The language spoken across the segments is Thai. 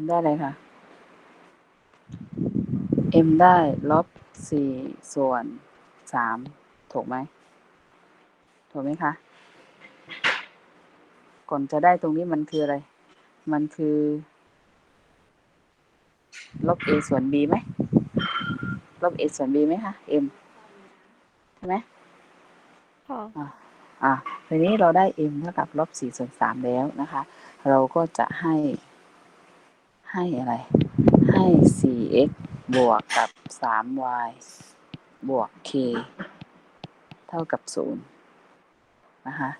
m ได้เลยค่ะ m ได้ลบสี่ส่วนสามถูกไหม ถูกไหมคะ ก่อนจะได้ตรงนี้มันคืออะไร มันคือ ลบ a ส่วน b ไหม ลบ a ส่วน b ไหมคะ m ใช่ไหมค่ะอะอะทีนี้เราได้ m เท่ากับลบ4ส่วน3แล้วนะคะ เราก็จะให้ ให้อะไร ให้ 4x บวกกับ 3y บวก k เท่ากับ 0 นะคะ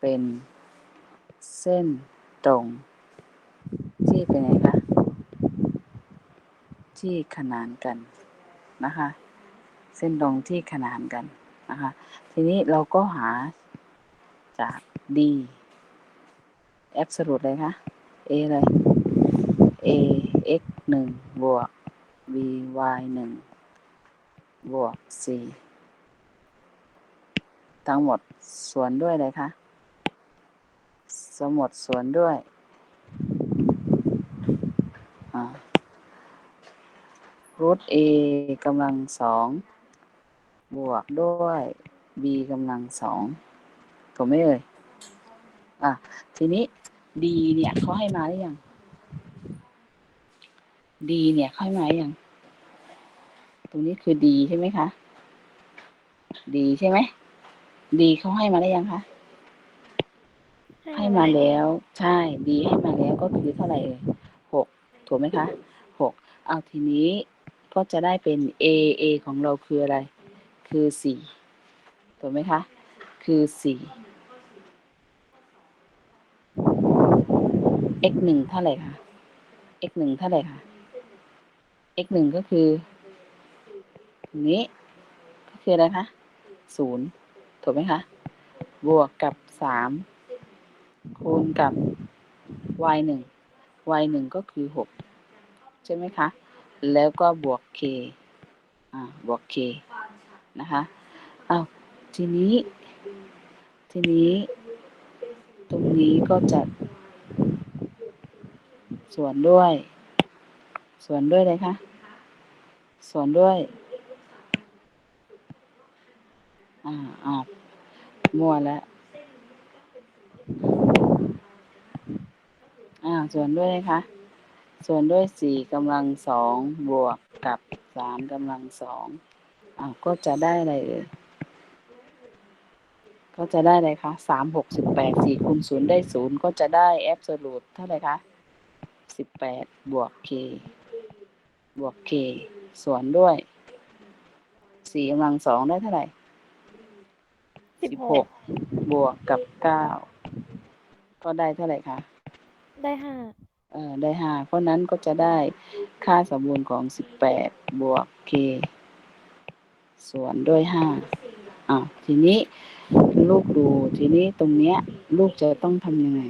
เป็นเส้นตรง ที่เป็นไงคะ ที่ขนานกันนะคะ เส้นตรงที่ขนานกันนะคะ ทีนี้เราก็หาจาก d absolute เลยคะ a เลย a x หนึ่งบวก b y หนึ่งบวก c ทั้งหมดส่วนด้วยเลยคะสมหมดส่วนด้วยรูท a กำลังสองบวกด้วย b กำลังสองถูกไหมเอ่ยอะ ทีนี้ d เนี่ยเขาให้มาหรือยัง d เนี่ยเขาให้มาหรือยังตรงนี้คือ d ใช่ไหมคะ d ใช่ไหม d เขาให้มาหรือยังคะ ให้มาแล้ว ใช่ d ให้มาแล้วก็คือเท่าไหร่เอ่ยหกถูกไหมคะหกเอาทีนี้ก็จะได้เป็น a a ของเราคืออะไร คือสี่ถูกไหมคะ คือสี่ x หนึ่งเท่าไหร่คะ x หนึ่งเท่าไหร่คะ x หนึ่งก็คือตรงนี้ ก็คืออะไรคะศูนย์ถูกไหมคะ บวกกับสามคูณกับ y หนึ่ง y หนึ่งก็คือหกใช่ไหมคะ แล้วก็บวก k อ่าบวก k นะคะเอาวทีนี้ ทีนี้ ตรงนี้ก็จะส่วนด้วย ส่วนด้วยเลยคะ ส่วนด้วย อ่าอ่ามั่วแล้ว อ่า ส่วนด้วยนะคะ ส่วนด้วยสี่กำลังสองบวกกับสามกำลังสองอ่าก็จะได้อะไรเอ่ยก็จะได้อะไรคะสามหกสิบแปดสี่คูณศูนย์ได้ศูนย์ก็จะได้แอบสูตเท่าไหร่คะสิบแปดบวก k บวก k ส่วนด้วยสี่กำลังสองได้เท่าไหร่สิบสิบหหกกบวกกับเก้าก็ได้เท่าไหร่คะได้ห้าเออได้ห้าเพราะนั้นก็จะได้ค่าสมบูรณ์ของสิบแปดบวก k ส่วนด้วยห้าอ่าทีนี้ลูกดูทีนี้ตรงเนี้ย ลูกจะต้องทำยังไง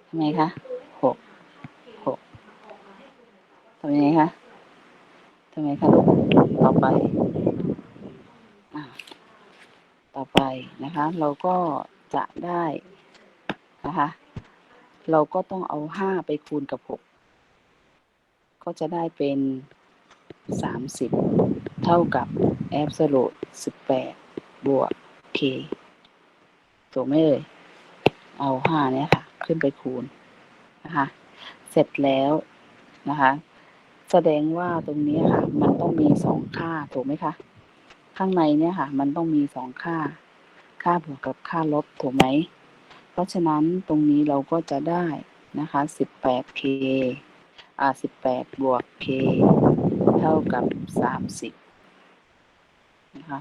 ทำ ไงคะหกหกทำยังไงคะทำไงคะต่อไปต่อไปนะคะ เราก็จะได้นะคะ เราก็ต้องเอาห้าไปคูณกับหกก็จะได้เป็นสามสิบเท่ากับ absolute สิบแปดบวก k ถูกไหมเอ่ยเอาห้าเนี่ยค่ะ ขึ้นไปคูณนะคะ เสร็จแล้วนะคะ แสดงว่าตรงนี้ค่ะ มันต้องมีสองค่าถูกไหมคะ ข้างในเนี่ยค่ะ มันต้องมีสองค่า ค่าบวกกับค่าลบถูกไหม เพราะฉะนั้นตรงนี้เราก็จะได้นะคะ 18k อ่า 18 บวก k เท่ากับ 30 นะคะ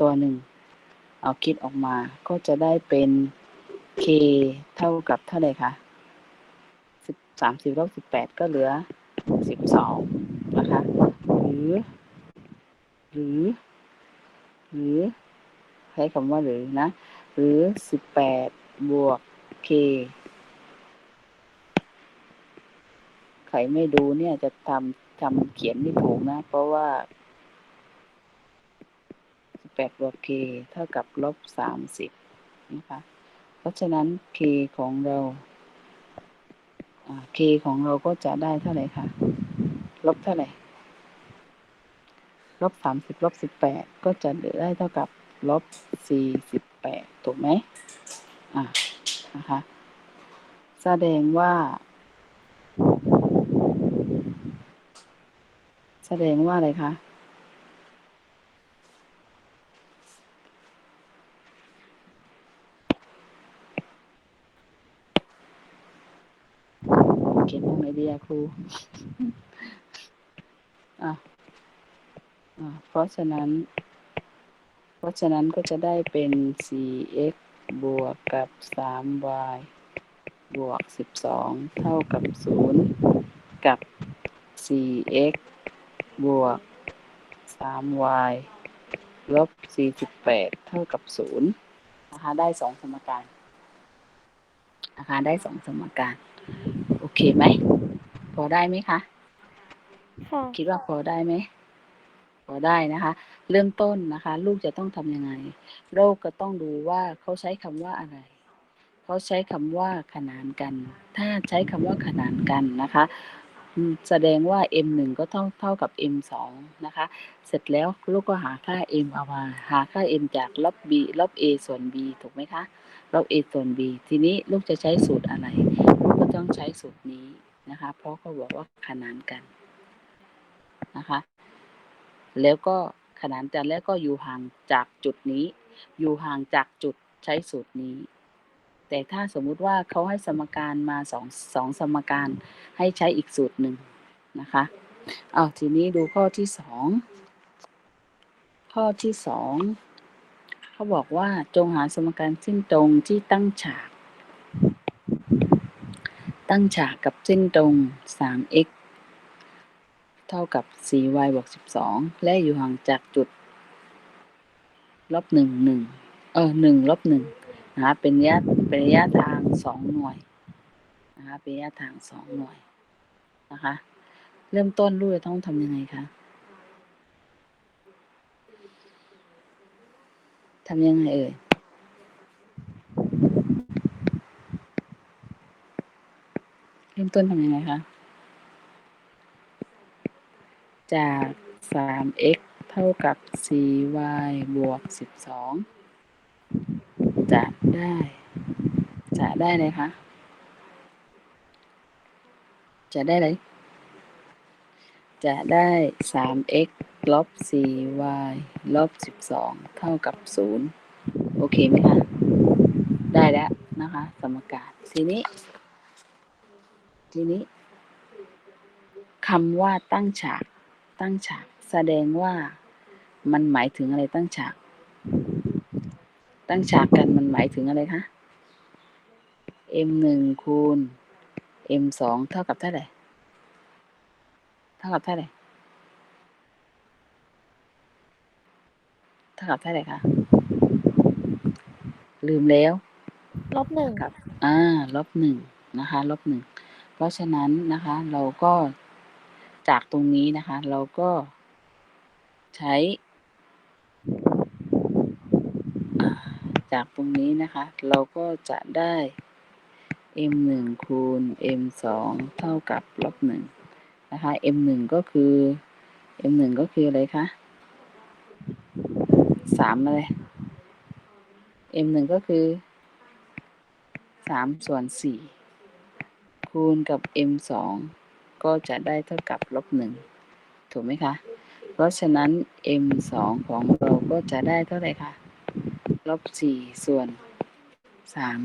ตัวหนึ่ง เอาคิดออกมาก็จะได้เป็น k เท่ากับเท่าไหร่คะ10 30ลบ18ก็เหลือ12นะคะ หรือ หรือ หรือ ใช้คำว่าหรือนะ หรือ18บแปดบวก k ใครไม่ดูเนี่ยจะทำทำเขียนไม่ถูกนะ เพราะว่า18บแปดบวก k เท่ากับลบ30นะคะ เพราะฉะนั้น k ของเรา k ของเราก็จะได้เท่าไหร่คะลบเท่าไหร่ลบสามสิบลบสิบแปดก็จะได้เท่ากับลบสี่สิบแปดถูกไหมอะนะคะแสดงว่า แสดงว่าอะไรคะ เขียนตรงไหนดีอะครูอะอ่าเพราะฉะนั้น เพราะฉะนั้นก็จะได้เป็น 4x บวกกับ 3y บวก 12 เท่ากับ 0 กับ 4x บวก 3y ลบ 48 เท่ากับ 0 นะคะ ได้สองสมการ นะคะ ได้สองสมการ เคไหมพอได้ไหมคะ ค่ะคิดว่าพอได้ไหมพอได้นะคะ เริ่มต้นนะคะ ลูกจะต้องทำยังไงโรคก็ต้องดูว่าเขาใช้คำว่าอะไร เขาใช้คำว่าขนานกัน ถ้าใช้คำว่าขนานกันนะคะอืมแสดงว่า m หนึ่งก็เท่าเท่ากับ m สองนะคะ เสร็จแล้วลูกก็หาค่า m เอามา หาค่า m จากลบ b ลบ a ส่วน b ถูกไหมคะ ลบ a ส่วน b ทีนี้ลูกจะใช้สูตรอะไรลูกก็ ต้องใช้สูตรนี้นะคะ เพราะเขาบอกว่าขนานกันนะคะ แล้วก็ขนานกันแล้วก็อยู่ห่างจากจุดนี้ อยู่ห่างจากจุดใช้สูตรนี้ แต่ถ้าสมมุติว่าเขาให้สมการมาสองสองสมการให้ใช้อีกสูตรหนึ่งนะคะเอาทีนี้ดูข้อที่สองข้อที่สองเขาบอกว่าจงหาสมการเส้นตรงที่ตั้งฉาก ตั้งฉากกับเส้นตรง 3x เท่ากับ 4y บวก 12 และอยู่ห่างจากจุดลบ1 1เออ1ลบ1นะคะเป็นระยะเป็นระยะทาง 2 หน่วยนะคะเป็นระยะทาง 2 หน่วยนะคะ เริ่มต้นลูกจะต้องทำยังไงคะทำยังไงเอ่ย ริ่มต้นทำยังไงคะ จาก 3x เท่ากับ 4y บวก 12 จะได้ จะได้เลยคะ จะได้เลย จะได้ 3x ลบ 4y ลบ 12 เท่ากับ 0 โอเคไหมคะ ได้แล้วนะคะ สมการทีนี้ ทีนี้คำว่าตั้งฉาก ตั้งฉาก แสดงว่ามันหมายถึงอะไรตั้งฉาก ตั้งฉากกันมันหมายถึงอะไรคะ m หนึ่งคูณ m สองเท่ากับเท่าไหร่ เท่ากับเท่าไหร่ เท่ากับเท่าไหร่คะ ลืมแล้ว ลบหนึ่งกับอ่า ลบหนึ่งนะคะ ลบหนึ่งเพ ราะฉะนั้นนะคะเราก็จากตรงนี้นะคะ เราก็ใช้ จากตรงนี้นะคะ เราก็จะได้ m หนึ่งคูณ m สองเท่ากับลบหนึ่งนะคะ m หนึ่งก็คือ m หนึ่งก็คืออะไรคะสามอะไร m หนึ่งก็คือสามส่วนสี่ คูณกับ m สองก็จะได้เท่ากับลบหนึ่งถูกไหมคะ เพราะฉะนั้น m สองของเราก็จะได้เท่าไหร่คะลบสี่ส่วนสาม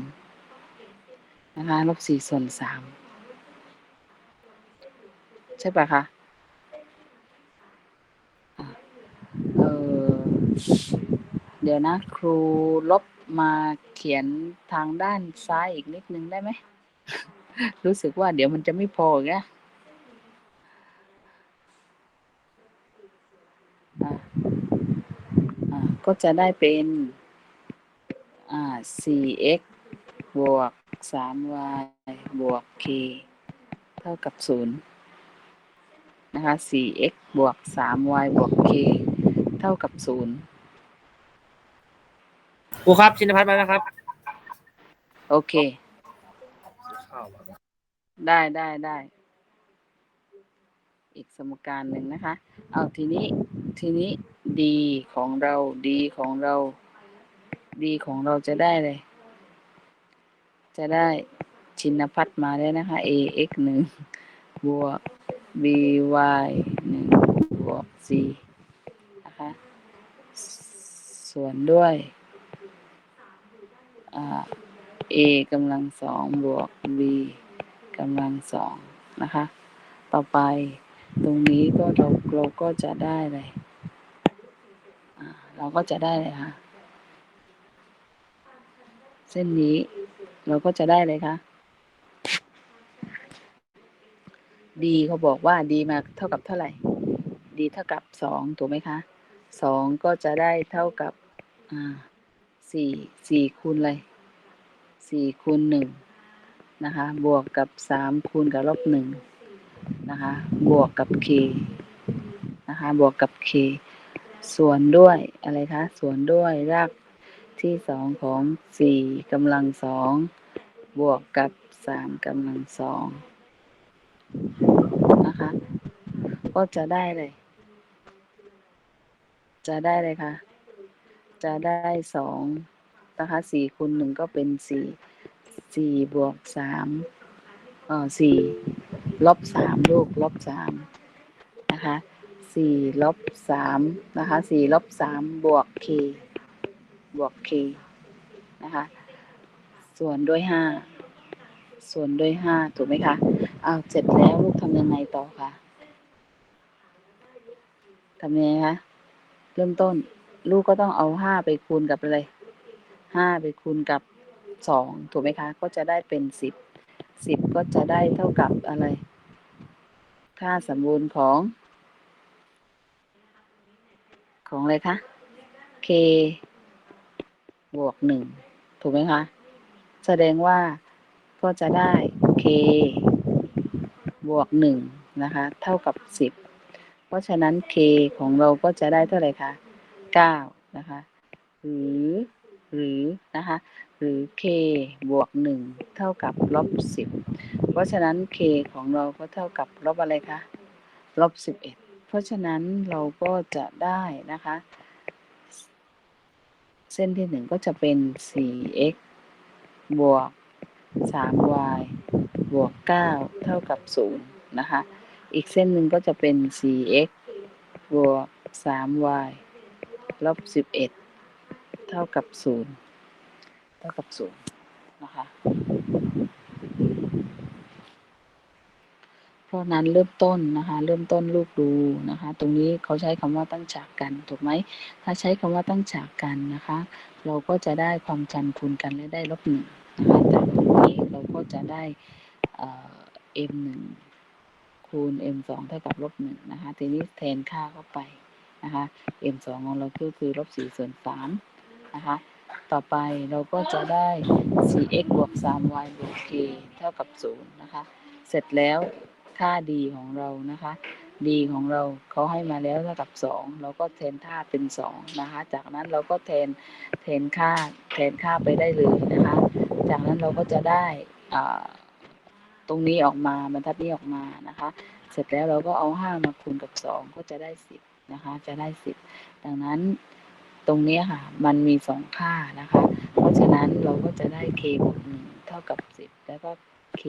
นะคะลบสี่ส่วนสามใช่ปะคะอะเออเดี๋ยวนะ ครูลบมาเขียนทางด้านซ้ายอีกนิดนึงได้ไหม รู้สึกว่าเดี๋ยวมันจะไม่พออีกนะอะอะก็จะได้เป็น อ่า 4x บวก 3y บวก k เท่ากับ 0 นะคะ 4x บวก 3y บวก k เท่ากับ 0ครูครับ ชินพัฒน์มาแล้วครับ โอเคซื้อข้าวมา ได้ได้ได้ อีกสมการหนึ่งนะคะ เอาทีนี้ทีนี้ดีของเราดีของเรา ดีของเราจะได้เลย จะได้ชินพัฒน์มาได้นะคะ a x หนึ่งบวก b y หนึ่งบวก c นะคะส่วนด้วยอ่า a กำลังสองบวก b กำลังสองนะคะ ต่อไปตรงนี้ก็เราเราก็จะได้เลยเราก็จะได้เลยค่ะ เส้นนี้เราก็จะได้เลยค่ะดีเขาบอกว่าดีมาเท่ากับเท่าไหร่ดีเท่ากับสองถูกไหมคะสองก็จะได้เท่ากับอ่าสี่สี่คูณอะไรสี่คูณหนึ่ง นะคะ บวกกับสามคูณกับลบหนึ่งนะคะ บวกกับ k นะคะ บวกกับ k ส่วนด้วยอะไรคะ ส่วนด้วยรากที่สองของสี่กำลังสองบวกกับสามกำลังสองนะคะ ก็จะได้เลย จะได้เลยค่ะ จะได้สองนะคะสี่คูณหนึ่งก็เป็นสี่ สี่บวกสามเอ่อสี่ลบสามลูกลบสามนะคะสี่ลบสามนะคะสี่ลบสามบวก k บวก k นะคะส่วนด้วยห้าส่วนด้วยห้าถูกไหมคะเอาเสร็จแล้วลูกทำยังไงต่อคะทำยังไงคะเริ่มต้น ลูกก็ต้องเอาห้าไปคูณกับอะไรห้าไปคูณกับ สองถูกไหมคะ ก็จะได้เป็นสิบสิบก็จะได้เท่ากับอะไร ค่าสมบูรณ์ของ ของอะไรคะ k บวกหนึ่งถูกไหมคะ แสดงว่าก็จะได้ k บวกหนึ่งนะคะ เท่ากับสิบเพราะฉะนั้น k ของเราก็จะได้เท่าไหร่คะ9นะคะ หรือหรือนะคะ หรือ k บวก 1 เท่ากับลบ 10 เพราะฉะนั้น k ของเราก็เท่ากับลบอะไรคะลบ 11 เพราะฉะนั้นเราก็จะได้นะคะ เส้นที่ 1 ก็จะเป็น 4x บวก 3y บวก 9 เท่ากับ 0 นะคะ อีกเส้นหนึ่งก็จะเป็น 4x บวก 3y ลบ 11 เท่ากับ 0 เท่ากับ0นย์นะคะเพราะนั้นเริ่มต้นนะคะ เริ่มต้นลูกดูนะคะ ตรงนี้เขาใช้คำว่าตั้งฉากกันถูกไหมถ้าใช้คำว่าตั้งฉากกันนะคะ เราก็จะได้ความจันทร์คูณกันและได้ลบหนึ่งนะคะจากตรงนี้เราก็จะได้เอ่อ m หนึ่งคูณ m สองเท่ากับลบหนึ่งนะคะ ทีนี้แทนค่าเข้าไปนะคะ m สองของเราก็คือลบสี่ส่วนสามนะคะ ต่อไปเราก็จะได้ 4x บวก 3y บวก k เท่ากับศูนะคะ เสร็จแล้วค่า d ของเรานะคะ d ของเราเขาให้มาแล้วเท่ากับสองเราก็แทนค่าเป็นสองนะคะ จากนั้นเราก็แทนแทนค่าแทนค่าไปได้เลยนะคะ จากนั้นเราก็จะได้ตรงนี้ออกมาบรรทัดนี้ออกมานะคะ เสร็จแล้วเราก็เอาห้ามาคูณกับสองก็จะได้สิบนะคะ จะได้สิบดังนั้น ตรงนี้ค่ะ มันมีสองค่านะคะ เพราะฉะนั้นเราก็จะได้ k บวกหนึ่งเท่ากับสิบแล้วก็ k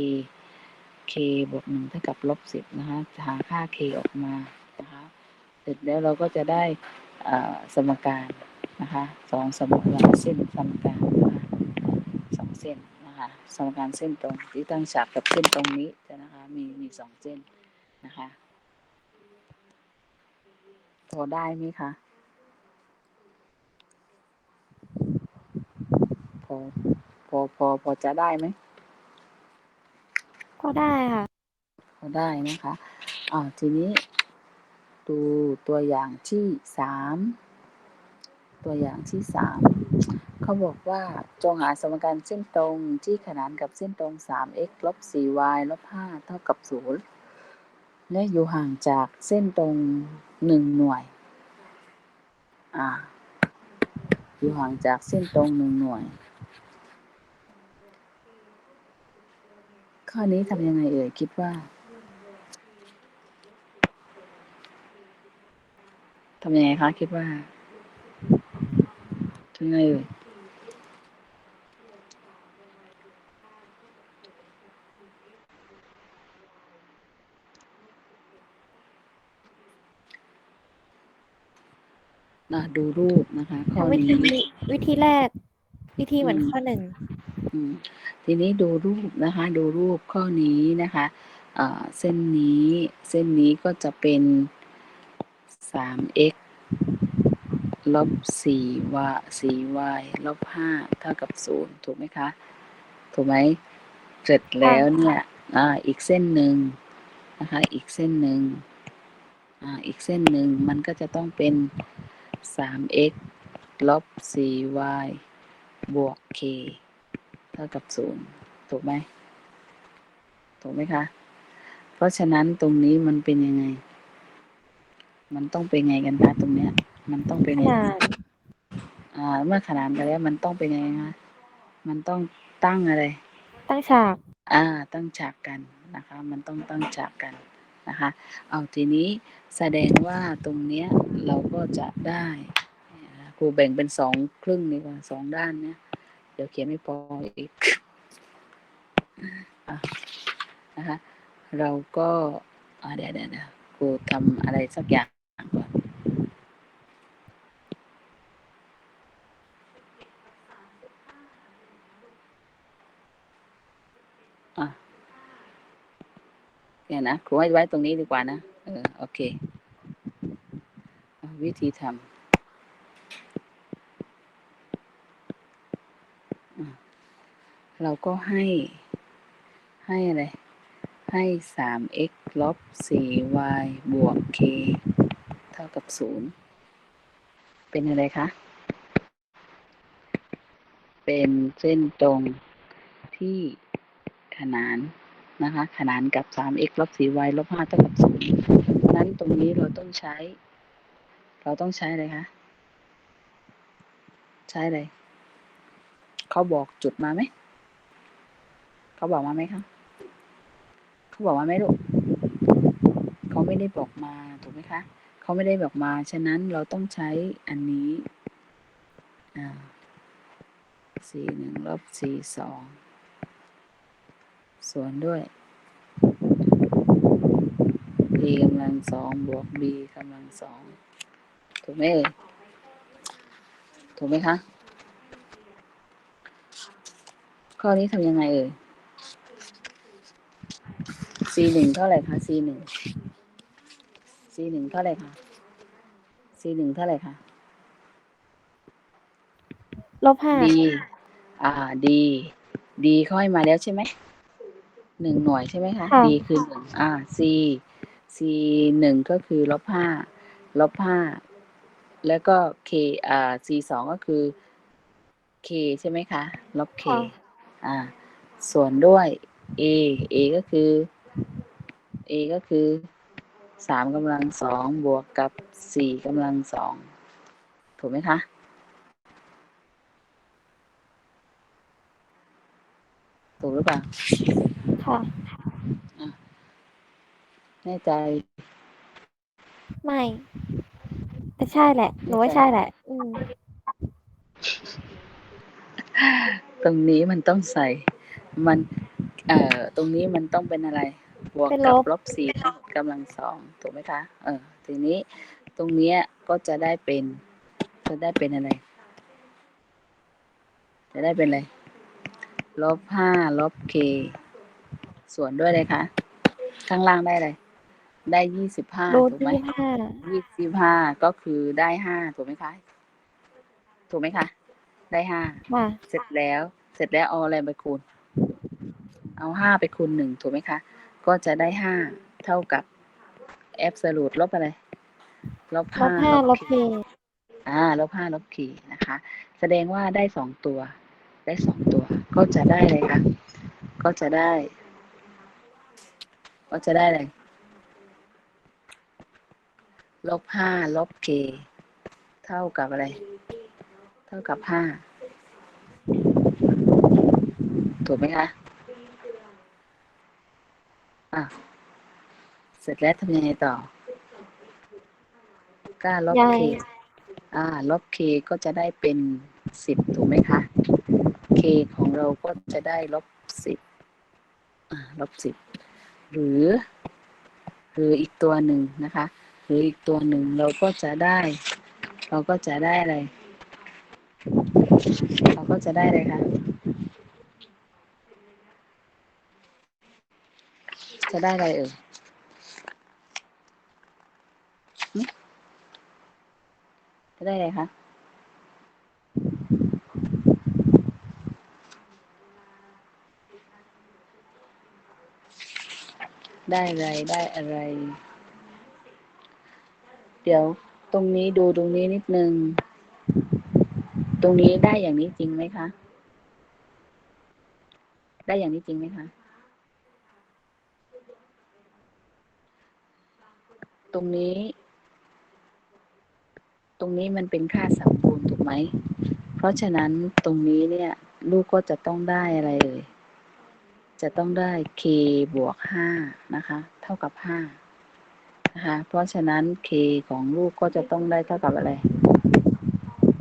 k บวกหนึ่งเท่ากับลบสิบนะคะหาค่า k ออกมานะคะเสร็จแล้วเราก็จะได้สมการนะคะสองสมการเส้นสมการนะคะสองเส้นนะคะสมการเส้นตรงที่ตั้งฉากกับเส้นตรงนี้นะคะมีมีสองเส้นนะคะพอได้ไหมคะ อ พอพอพอจะได้ไหมก็ได้ค่ะพอได้นะคะอ่าทีนี้ดูตัวอย่างที่สามตัวอย่างที่สามเขาบอกว่าจงหาสมการเส้นตรงที่ขนานกับเส้นตรง 3x ลบ 4y ลบ 5 เท่ากับ 0 และอยู่ห่างจากเส้นตรง 1 หน่วย อ่า อยู่ห่างจากเส้นตรง 1 หน่วย ข้อนี้ทำยังไงเอ่ยคิดว่าทำยังไงคะคิดว่าทำยังไงเอ่ยนะดูรูปนะคะข้อทำวินี้ธีวิธีแรก วิธีเหมือนข้อหนึ่ง ทีนี้ดูรูปนะคะ ดูรูปข้อนี้นะคะเอ่อเส้นนี้เส้นนี้ก็จะเป็นสาม x ลบสี่ y สี่ y ลบห้าเท่ากับศูนย์ถูกไหมคะ ถูกไหมเสร็จแล้วเนี่ยอ่าอีกเส้นหนึ่งนะคะ อีกเส้นหนึ่งอ่าอีกเส้นหนึ่งมันก็จะต้องเป็นสาม x ลบสี่ y บวก k เท่ากับศูนย์ถูกไหมถูกไหมคะ เพราะฉะนั้นตรงนี้มันเป็นยังไง มันต้องเป็นไงกันคะตรงเนี้ย มันต้องเป็นขไงนาดอ่า เมื่อขนานไปแล้วมันต้องเป็นยังไงคะมันต้องตั้งอะไร ตั้งฉาก อ่า ตั้งฉากกันนะคะ มันต้องตั้งฉากกันนะคะ เอาทีนี้แสดงว่าตรงเนี้ยเราก็จะได้ครูแบ่งเป็นสองครึ่งดีกว่าสองด้านเนี้ยเดี๋ยวเขียนไม่พออีกอนะคะเราก็เดี๋ยวเดี๋ยวเดี๋ยวครูทำอะไรสักอย่างก่อนเนี่ยนะครูให้ไว้ตรงนี้ดีกว่านะ เออ โอเค วิธีทำอะ เราก็ให้ ให้อะไร ให้สาม x ลบสี่ y บวก k เท่ากับศูนย์เป็นอะไรคะ เป็นเส้นตรงที่ขนานนะคะ ขนานกับ 3x ลบ 4y ลบ 5 เท่ากับ 0 นั้นตรงนี้เราต้องใช้ เราต้องใช้อะไรคะ ใช้อะไร เขาบอกจุดมาไหม เขาบอกมาไหมคะเขาบอกมาไหมลูกเขาไม่ได้บอกมาถูกไหมคะเขาไม่ได้บอกมา ฉะนั้นเราต้องใช้อันนี้สี่หนึ่งลบสี่สองส่วนด้วย a กำลังสองบวก b กำลังสองถูกไหมถูกไหมคะ ข้อนี้ทำยังไงเอ่ย c หนึ่งเท่าไหร่คะ c หนึ่ง c หนึ่งเท่าไหร่คะ c หนึ่งเท่าไหร่คะ ลบห้าดีอ่าดีดีเขาให้มาแล้วใช่ไหม หนึ่งหน่วยใช่ไหมคะ ค่ะดีคือหนึ่งอ่า c c หนึ่งก็คือลบห้า ลบห้า แล้วก็ k อ่า c สองก็คือ k ใช่ไหมคะ ลบ k ค่ะ อ่า ส่วนด้วย a a ก็คือ a ก็คือสามกำลังสองบวกกับสี่กำลังสองถูกไหมคะ ถูกหรือเปล่า ค่ะ แน่ใจ ไม่ แต่ใช่แหละ หนูว่าใช่แหละ อืม ตรงนี้มันต้องใส่ มัน เอ่อตรงนี้มันต้องเป็นอะไร บวกเป็นกัลบบลบสี่กำลังสองถูกไหมคะ เออ ทีนี้ตรงเนี้ยก็จะได้เป็น จะได้เป็นอะไร จะได้เป็นอะไร ลบห้าลบเคส่วนด้วยเลยคะข้างล่างได้อะไร ได้ยี่สิบห้ารูทถูกไหมยี่ห้ายี่สิบห้าก็คือได้ห้าถูกไหมคะ ถูกไหมคะ ได้ห้าค่ะเสร็จแล้ว เสร็จแล้วเอาอะไรไปคูณ เอาห้าไปคูณหนึ่งถูกไหมคะ ก็จะได้ห้าเท่ากับแอบสูตลบอะไร ลบลห้าบห้าลบเคเคอ่าลบห้าลบเคนะคะ แสดงว่าได้สองตัว ได้สองตัว ก็จะได้เลยค่ะ ก็จะได้ ก็จะได้อะไรลบห้าลบเคเท่ากับอะไร เท่ากับห้าถูกไหมคะ อะ เสร็จแล้วทำยังไงต่อก้าลบใหญ่เค อ่า ลบเคก็จะได้เป็นสิบถูกไหมคะ เคของเราก็จะได้ลบสิบอ่าลบสิบ หรือ หรืออีกตัวหนึ่งนะคะ หรืออีกตัวหนึ่งเราก็จะได้ เราก็จะได้อะไร เราก็จะได้อะไรคะ จะได้อะไรเอ่ยจะได้อะไรคะได้อะไรได้อะไร เดี๋ยวตรงนี้ดูตรงนี้นิดนึง ตรงนี้ได้อย่างนี้จริงไหมคะ ได้อย่างนี้จริงไหมคะ ตรงนี้ ตรงนี้มันเป็นค่าสัมบูรณ์ถูกไหม เพราะฉะนั้นตรงนี้เนี่ย ลูกก็จะต้องได้อะไรเอ่ยจะต้องได้ k บวกห้านะคะ เท่ากับห้านะคะ เพราะฉะนั้น k ของลูกก็จะต้องได้เท่ากับอะไร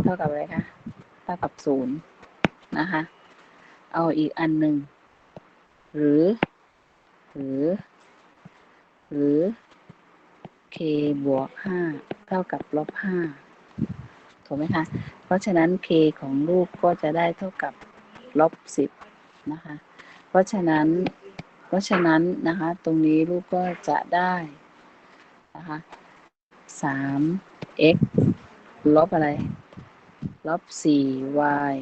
เท่ากับอะไรคะ เท่ากับศูนย์นะคะ เอาอีกอันหนึ่ง หรือ หรือ หรือ k บวกห้าเท่ากับลบห้าถูกไหมคะ เพราะฉะนั้น k ของลูกก็จะได้เท่ากับลบสิบนะคะ เพราะฉะนั้น เพราะฉะนั้นนะคะ ตรงนี้ลูกก็จะได้นะคะสาม x ลบอะไร ลบสี่ y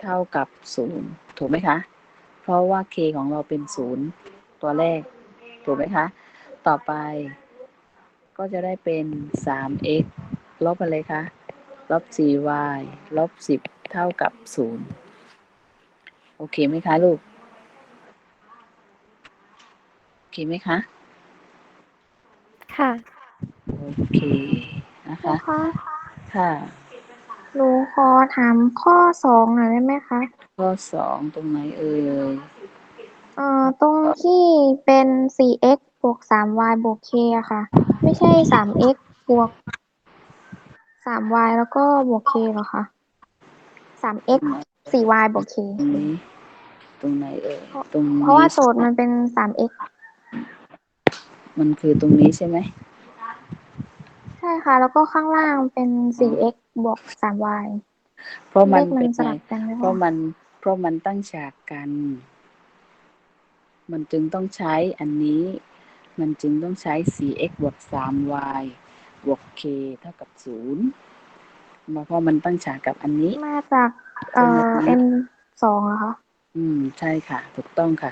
เท่ากับศูนย์ถูกไหมคะ เพราะว่า k ของเราเป็นศูนย์ตัวแรก ถูกไหมคะ ต่อไป ก็จะได้เป็น 3x ลบอะไรคะ ลบ 4y ลบ 10 เท่ากับ 0 โอเคไหมคะลูก โอเคไหมคะ ค่ะ โอเค นะครูคะคะค่ะ หนูขอถามข้อสองหน่อยได้ไหมคะ ข้อสองตรงไหนเอ่ย เอ่อตรงที่เป็น 4x บวก 3y บวก k อะค่ะ ไม่ใช่ 3x บวก 3y แล้วก็บวก k เหรอคะ 3x 4y บวก k ตรงนี้ ตรงไหนเอ่ยตรงเพราะว่านี้โจทย์มันเป็น 3x มันคือตรงนี้ใช่ไหมใช่ค่ะ แล้วก็ข้างล่างเป็น 4x บวก 3y เพราะเลมันขมัเป็นนสไงลับกันหรือเพเปล่าราะมันเพราะมันตั้งฉากกัน มันจึงต้องใช้อันนี้ มันจึงต้องใช้ 4x บวก 3y บวก k เท่ากับ0มาเพราะมันตั้งฉากกับอันนี้ มาจากเอ่อ n สองเหรอคะอืม ใช่ค่ะ ถูกต้องค่ะ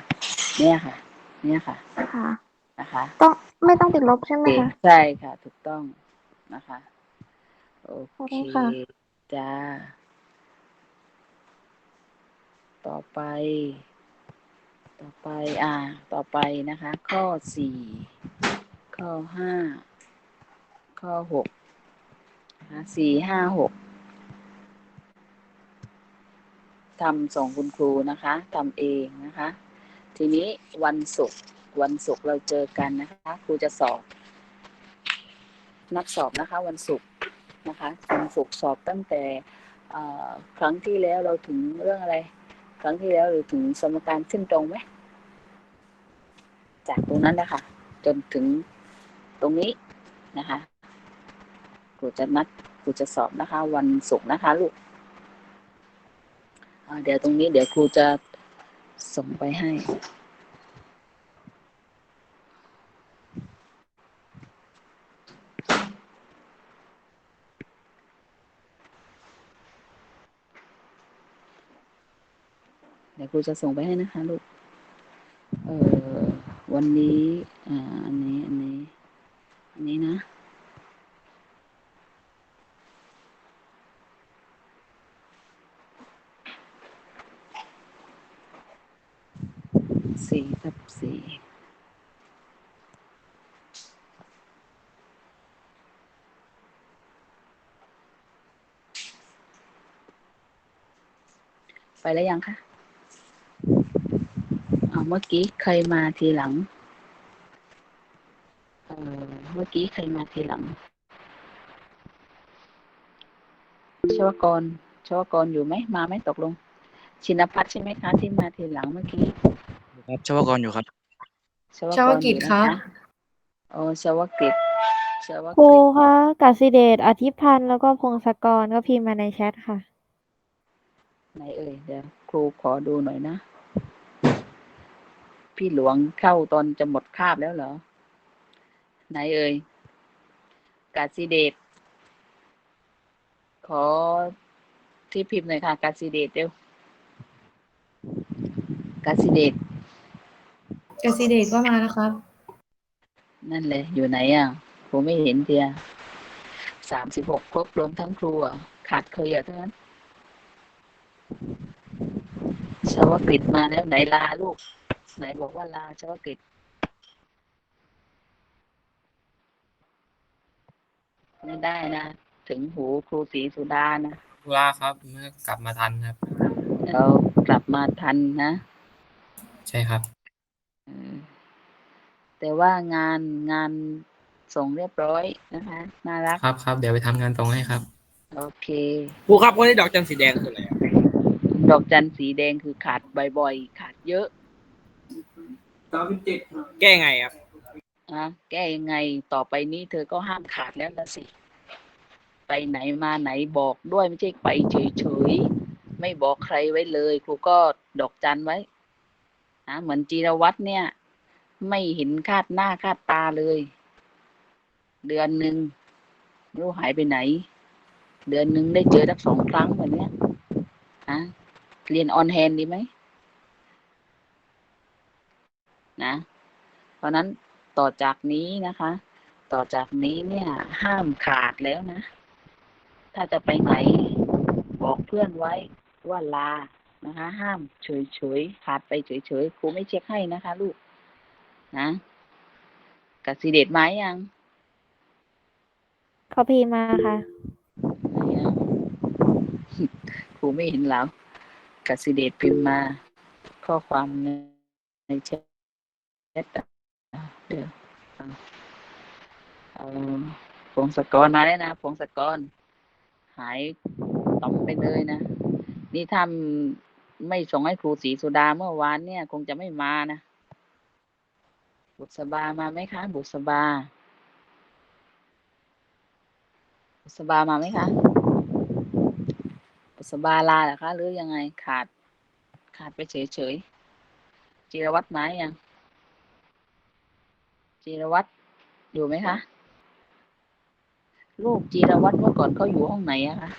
เนี่ยค่ะ เนี่ยค่ะ ค่ะ นะคะ ต้องไม่ต้องติดลบใช่ไหมโอเคคะ ใช่ค่ะ ถูกต้องนะคะ โอขอบเคคุณค่ะ จ้า ต่อไป ต่อไปอ่า ต่อไปนะคะ ข้อสี่ข้อห้าข้อหกนะคะสี่ห้าหกทำส่งคุณครูนะคะทำเองนะคะ ทีนี้วันศุกร์วันศุกร์เราเจอกันนะคะครูจะสอบ นัดสอบนะคะ วันศุกร์นะคะวันศุกร์สอบตั้งแต่ครั้งที่แล้วเราถึงเรื่องอะไร รั้งที่แล้วหรือถึงสมการขึ้นตรงไหม จากตรงนั้นนะคะจนถึงตรงนี้นะคะครูจะนัดครูจะสอบนะคะ วันศุกร์นะคะลูกเดี๋ยวตรงนี้เดี๋ยวครูจะส่งไปให้ เดี๋ยว ครูจะส่งไปให้นะคะลูก เออวันนี้อ่าอันนี้อันนี้ อันนี้นะ สี่ทับสี่ไปแล้วยังคะ เมื่อกี้ใครมาทีหลัง เออเมื่อกี้ใครมาทีหลังชวกรชวกรอยู่ไหม มาไหมตกลง ชินพัฒน์ใช่ไหมคะที่มาทีหลังเมื่อกี้ ครับชวกรอยู่ครับ ชวชวกิจอยู่นคะโอ้ชวกิจชวครูกิจคะกสิเดชอธิพันธ์แล้วก็พงศกรก็พิมพ์มาในแชทค่ะ ไหนเอ่ยเดี๋ยวครูขอดูหน่อยนะ พี่หลวงเข้าตอนจะหมดคาบแล้วเหรอ ไหนเอ่ย กาซิเดตขอที่พิมพ์หน่อยค่ะ กาซิเดตเร็ว กาซิเดตเกษเดชก็มาแล้วครับ นั่นเลยอยู่ไหนอะครูไม่เห็นเทียสามสิบหกครบรวมทั้งครูอะขาดเคยอะเท่านั้นชาวกฤษมาแล้วไหนลาลูก ไหนบอกว่าลาชาวกฤษไม่ได้นะ ถึงหูครูศรีสุดานะธุระครับเมื่อกลับมาทันครับ เรากลับมาทันนะ ใช่ครับเออแต่ว่างานงานส่งเรียบร้อยนะคะ น่ารัก ครับครับเดี๋ยวไปทำงานตรงให้ครับ โอเค ครูครับวันนี้ดอกจันสีแดงคืออะไรอะดอกจันสีแดงคือขาดบ่อยๆ ขาดเยอะ แก้ไงครับ นะแก้ยังไงต่อไปนี้เธอก็ห้ามขาดแล้วละสิ ไปไหนมาไหนบอกด้วยไม่ใช่ไปเฉยๆ ไม่บอกใครไว้เลย ครูก็ดอกจันไว้นะเหมือนจีรวัตรเนี่ย ไม่เห็นคาดหน้าคาดตาเลย เดือนหนึ่งไม่รู้หายไปไหน เดือนหนึ่งได้เจอสักสองครั้งแบบเนี้ยนะเรียนออนแฮนดีไหม นะ เพราะนั้นต่อจากนี้นะคะ ต่อจากนี้เนี่ยห้ามขาดแล้วนะ ถ้าจะไปไหนบอกเพื่อนไว้ว่าลานะคะ ห้ามเฉยๆขาดไปเฉยๆครูไม่เช็คให้นะคะ ลูก นะกสิเดชไหมยังเขาพิมพ์มาค่ะไหนอะครูไม่เห็นแล้วกสิเดชพิมพ์มา ข้อความในในแชท อะเดี๋ยวเอาเอาพงศกรมาแล้วนะพงศกร หายต่อมไปเลยนะ นี่ถ้าไม่ส่งให้ครูศรีสุดาเมื่อวานเนี่ย คงจะไม่มานะ บุษบามาไหมคะ บุษบา บุษบามาไหมคะ บุษบาลาเหรอคะ หรือยังไงขาด ขาดไปเฉยๆจีรวัตรไมยัง จีรวัตรอยู่ไหมคะลูกจีรวัตรเมื่อก่อนเขาอยู่ห้องไหนอะคะ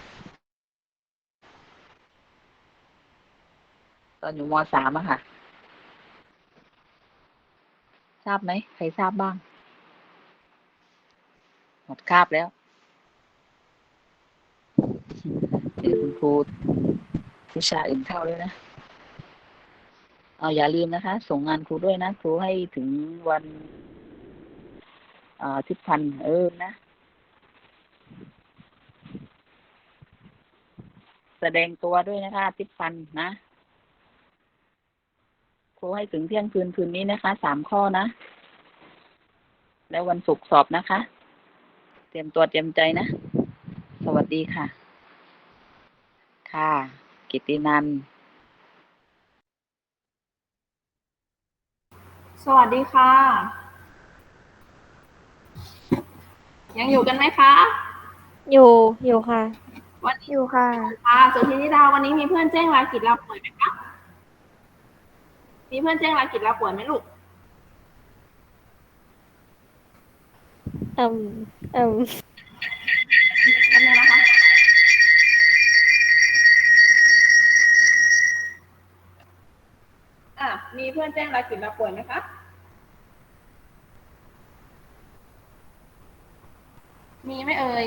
ตอนอยู่มสามอะค่ะ ทราบไหมใครทราบบ้าง หมดคาบแล้วเดี๋ยวคุณครูวิชาอื่นเข้าด้วยนะเอาอย่าลืมนะคะ ส่งงานครูด้วยนะ ครูให้ถึงวัน อ่าทิศพันเออนะ แสดงตัวด้วยนะคะทิศพันนะครูให้ถึงเที่ยงคืนคืนนี้นะคะสามข้อนะ แล้ววันศุกร์สอบนะคะ เตรียมตัวเตรียมใจนะ สวัสดีค่ะ ค่ะ กิตินันสวัสดีค่ะ ยังอยู่กันไหมคะ อยู่อยู่ค่ะอยู่ค่ะ ค่ะสุธินิดาวันนี้มีเพื่อนแจ้งลากิจลาป่วยไหมคะมีเพื่อนแจ้งลากิจลาป่วยไหมลูกเอิ่มเอิ่มแป๊บนึงนะคะ อะมีเพื่อนแจ้งลากิจลาป่วยไหมคะ มีไหมเอ่ย